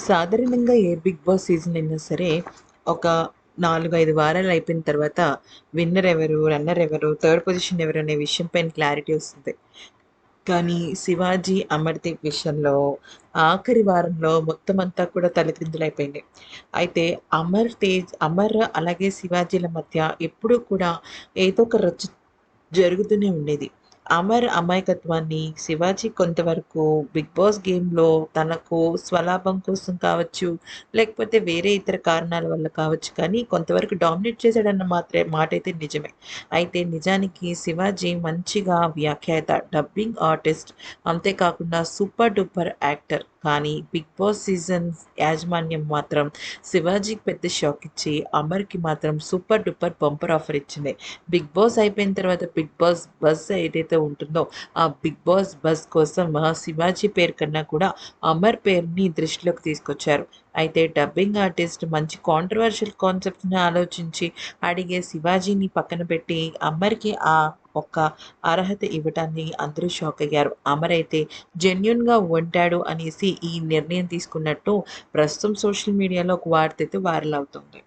సాధారణంగా a big boss season అయినా సరే ఒక నాలుగు ఐదు వారాలు అయిపోయిన తర్వాత విన్నర్ ఎవరు రన్నర్ ఎవరు థర్డ్ పొజిషన్ ఎవరు అనే విషయం పైన క్లారిటీ వస్తుంది. కానీ శివాజీ అమర్దీప్ విషయంలో ఆఖరి వారంలో మొత్తం అంతా కూడా తలక్రిందులైపోయింది అయితే అమర్ తేజ్ అమర్ అలాగే శివాజీల మధ్య ఎప్పుడూ కూడా ఏదో ఒక రచ్చు జరుగుతూనే ఉండేది. అమర్ అమాయకత్వాన్ని శివాజీ కొంతవరకు బిగ్ బాస్ గేమ్లో తనకు స్వలాభం కోసం కావచ్చు లేకపోతే వేరే ఇతర కారణాల వల్ల కావచ్చు కానీ కొంతవరకు డామినేట్ చేశాడన్న మాత్రమే మాట అయితే నిజమే. అయితే నిజానికి శివాజీ మంచిగా వ్యాఖ్యాత డబ్బింగ్ ఆర్టిస్ట్ అంతేకాకుండా సూపర్ డూపర్ యాక్టర్. కానీ బిగ్ బాస్ సీజన్ యాజమాన్యం మాత్రం శివాజీకి పెద్ద షాక్ ఇచ్చి అమర్కి మాత్రం సూపర్ డూపర్ బంపర్ ఆఫర్ ఇచ్చింది. బిగ్ బాస్ అయిపోయిన తర్వాత బిగ్ బాస్ బస్ ఏదైతే ఉంటుందో ఆ బిగ్ బాస్ బస్ కోసం శివాజీ పేరు కన్నా కూడా అమర్ పేరుని దృష్టిలోకి తీసుకొచ్చారు. అయితే డబ్బింగ్ ఆర్టిస్ట్ మంచి కాంట్రవర్షియల్ కాన్సెప్ట్ని ఆలోచించి అడిగే శివాజీని పక్కన పెట్టి అమర్కి ఆ ఒక్క అర్హత ఇవ్వటాన్ని అందరూ షాక్ అయ్యారు. అమర్ అయితే జెన్యున్గా ఉంటాడు అనేసి ఈ నిర్ణయం తీసుకున్నట్టు ప్రస్తుతం సోషల్ మీడియాలో ఒక వార్త అయితే వైరల్ అవుతుంది.